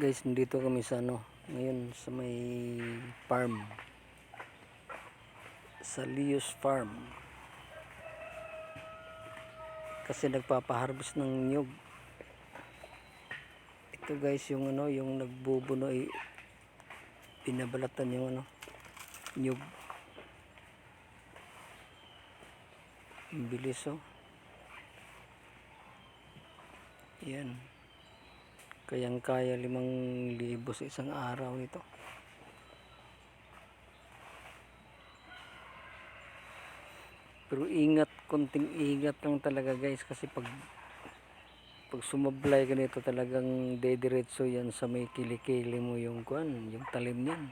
Guys, nandito kami sa ano, ngayon sa may farm. Sa Lios Farm. Kasi nagpapaharvest ng nyug. Ito guys, yung ano, yung nagbubuno ay pinabalatan yung ano, nyug. Ang bilis oh. Yan. Kayang kaya limang libo sa isang araw nito. Pero ingat, konting ingat lang talaga guys kasi pag pag sumablay ka nito talagang dediretso yan sa may kilikili mo yung kuan, yung talim niyan.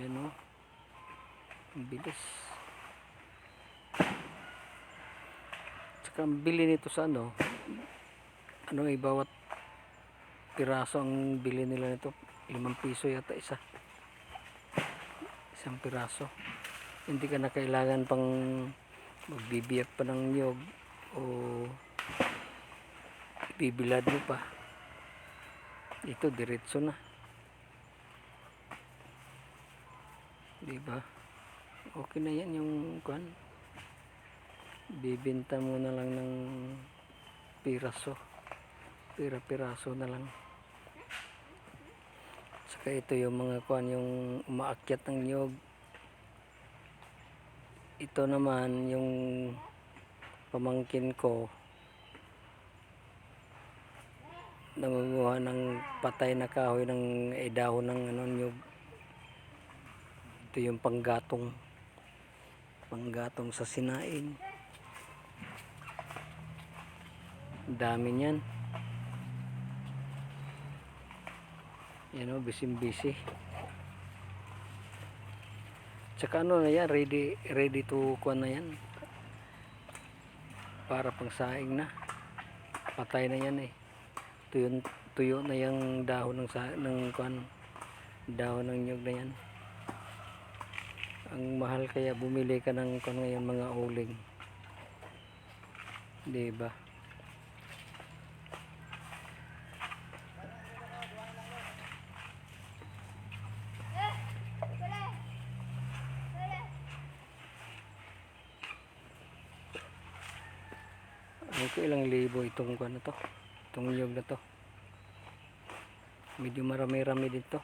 Yan o. Ang bilis. Tsaka ang bili nito sa ano, ano ay bawat piraso ang bili nila nito, limang piso yata isa. Isang piraso. Hindi ka na kailangan pang magbibiyak pa ng niyog o bibilad mo pa. Ito diretso na. Di ba? Okay na yan yung kwan. Bibenta mo na lang ng piraso. Pira-piraso na lang. Saka ito yung mga kwan yung umaakyat ng niyog. Ito naman yung pamangkin ko nangunguha ng patay na kahoy ng eh, dahon ng ano niyog. Ito yung panggatong panggatong sa sinain. Dami niyan. Yan o, bisim-busy. Tsaka ano na yan, ready, ready to kuha na yan. Para pang saing na. Patay na yan eh. Tuyo, tuyo na yung dahon ng, sa, ng kuan, dahon ng nyug na yan. Ang mahal kaya bumili ka ng kuan ngayon mga uling. Di ba? Hindi ilang libo itong kuha na to. Itong yog na to. Medyo marami-rami din to.